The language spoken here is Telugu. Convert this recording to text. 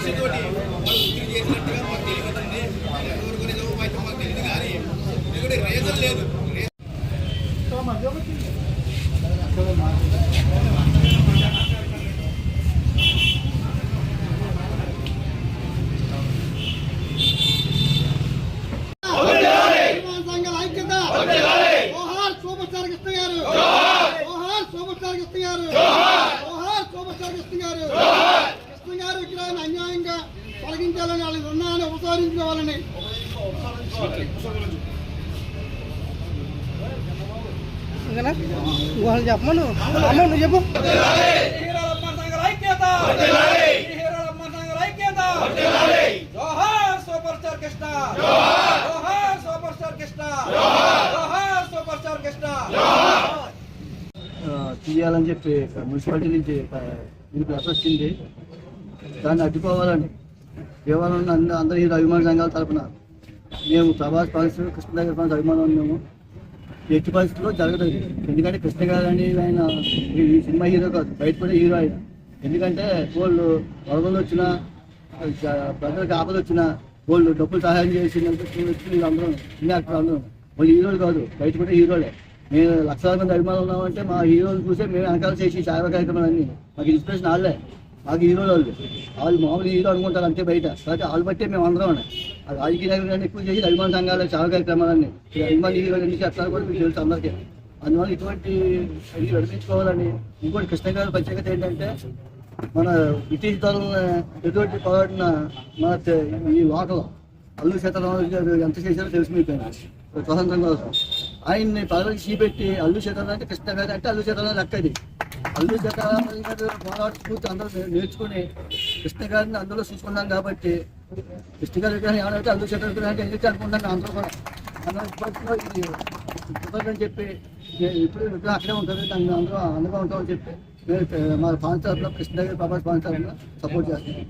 ఓహార్ మనం చేసినట్టుగా మాకు తెలియదండి. ఎవరికి నిజమో అయితే మాకు తెలియదు కానీ గారు. తొలగించాలని వాళ్ళ రుణాన్ని ఉపసంహరించుకోవాలని చెప్పమను. అమ్మ నువ్వు చెప్పు. Super star Krishna super star Krishna జోహార్ సూపర్ స్టార్ కృష్ణ ఆ, తీయాలని చెప్పి మున్సిపాలిటీ నుంచి దీనికి లెటర్ వచ్చింది దాన్ని అడ్డుకోవాలని కేవలం అన్ని అందరూ హీరో అభిమాన సంఘాల తరపున మేము ప్రభాస్ ఫాన్స్ కృష్ణ దగ్గర ఫాన్స్ అభిమానం మేము ఎట్టి పరిస్థితుల్లో జరగదు ఎందుకంటే కృష్ణ గారు అని ఆయన ఈ సినిమా హీరో కాదు. బయట కూడా హీరో ఆయన. ఎందుకంటే వాళ్ళు వరదలు వచ్చినా ప్రజలకు ఆపద వచ్చినా వాళ్ళు డబ్బులు సహాయం చేసినందుకు వ్యక్తులు అందరూ సినిమా యాక్టర్ అందరం. వాళ్ళు హీరోలు కాదు. బయట కూడా హీరోలే. మేము లక్షలాది మంది అభిమానులు ఉన్నామంటే మా హీరోలు చూసే మేము వెనకాల చేసి సేవా కార్యక్రమాలన్నీ మాకు ఇన్స్పిరేషన్ వాళ్ళే. మాకు హీరోలు వాళ్ళు వాళ్ళు మామూలు హీరో అనుకుంటారు అంతే బయట. కాబట్టి వాళ్ళు బట్టే మేము అందరం ఉన్నాయి. అది రాజకీయ నాయకులు ఎక్కువ చేసి అభిమాన సంఘాలు చాలా కార్యక్రమాలన్నీ ఈ అభిమాన హీరోలు ఎందుకు చేస్తారు కూడా మీకు తెలుసు అందరికీ. అందువల్ల ఇటువంటి ఇది నడిపించుకోవాలని ఇంకోటి కృష్ణ గారి ప్రత్యేకత ఏంటంటే మన బ్రిటిష్ దళాలను ఎటువంటి పోరాడిన మన ఈ లోకల్ అల్లు సీతారామరాజు గారు ఎంత చేశారో తెలిసి మీకు. స్వతంత్రం కోసం. ఆయన్ని పదవికి చీపెట్టి అల్లు సీతారామరాజు అంటే కృష్ణ గారు అంటే అల్లు సీతారామరాజు లెక్కది అల్లు సీతారామరాజు గారు పోరాట స్ఫూర్తి అందరూ నేర్చుకుని కృష్ణ గారిని అందులో చూసుకున్నాం కాబట్టి కృష్ణ గారి విగ్రహం ఏమంటే అల్లు సీతారామరాజు విగ్రహం అంటే ఎందుకు అనుకుంటాను అందరూ కూడా. అందరూ ఇప్పట్లో ఇది చెప్పి ఇప్పుడు విగ్రహం అక్కడే ఉంటుంది దాన్ని అందరూ అందంగా ఉంటామని చెప్పి మా ఫాన్స్ తరఫున కృష్ణ గారి బాబా ఫాన్స్ సపోర్ట్ చేస్తున్నాం.